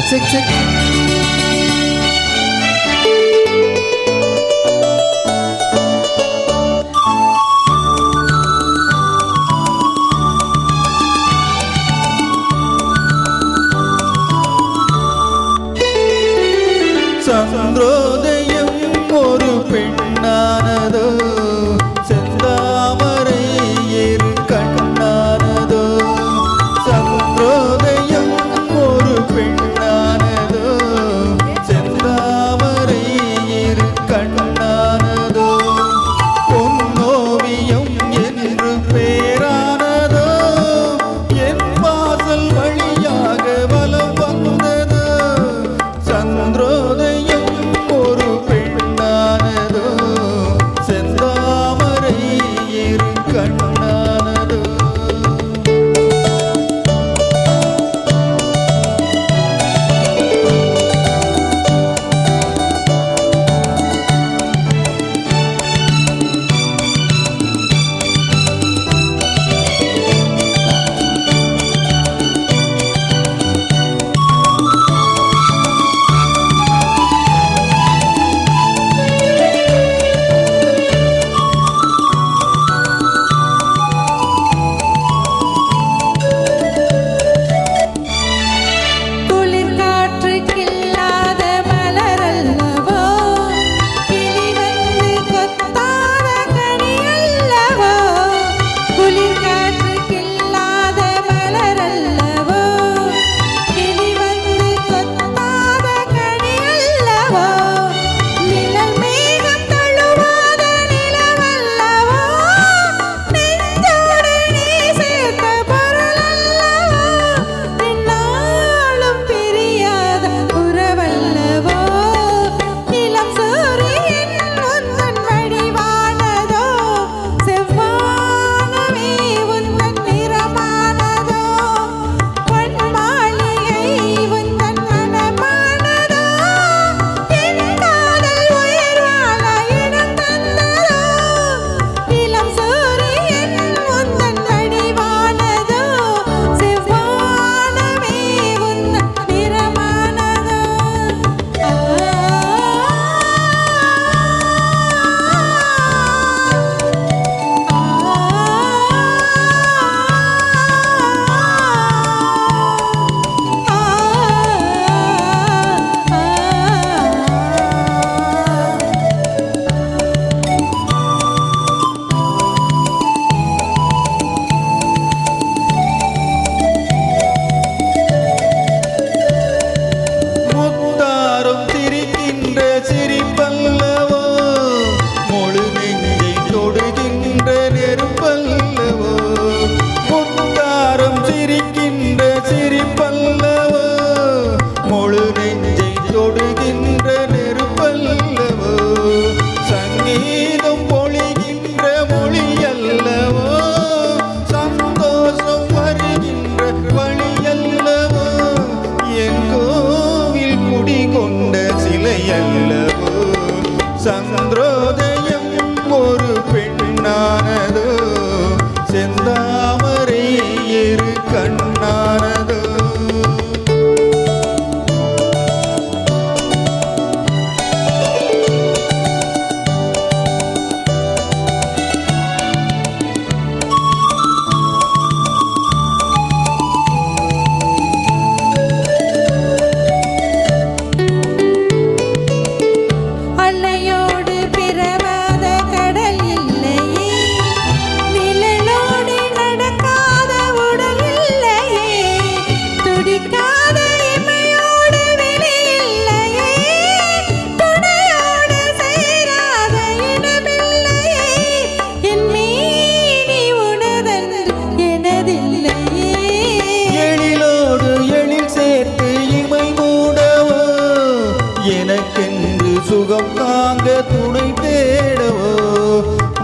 చూడు check check ചന്ദ്രോദയം ഒരു പെണ്ണാനതോ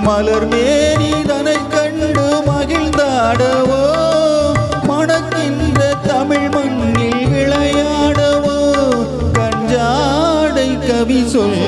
மலர் மேரி தனை கண்டு மகிழ்ந்தாடவோ? மணக்கின்ற தமிழ் மண்ணில் விளையாடவோ? கஞ்சாடை கவி சொல்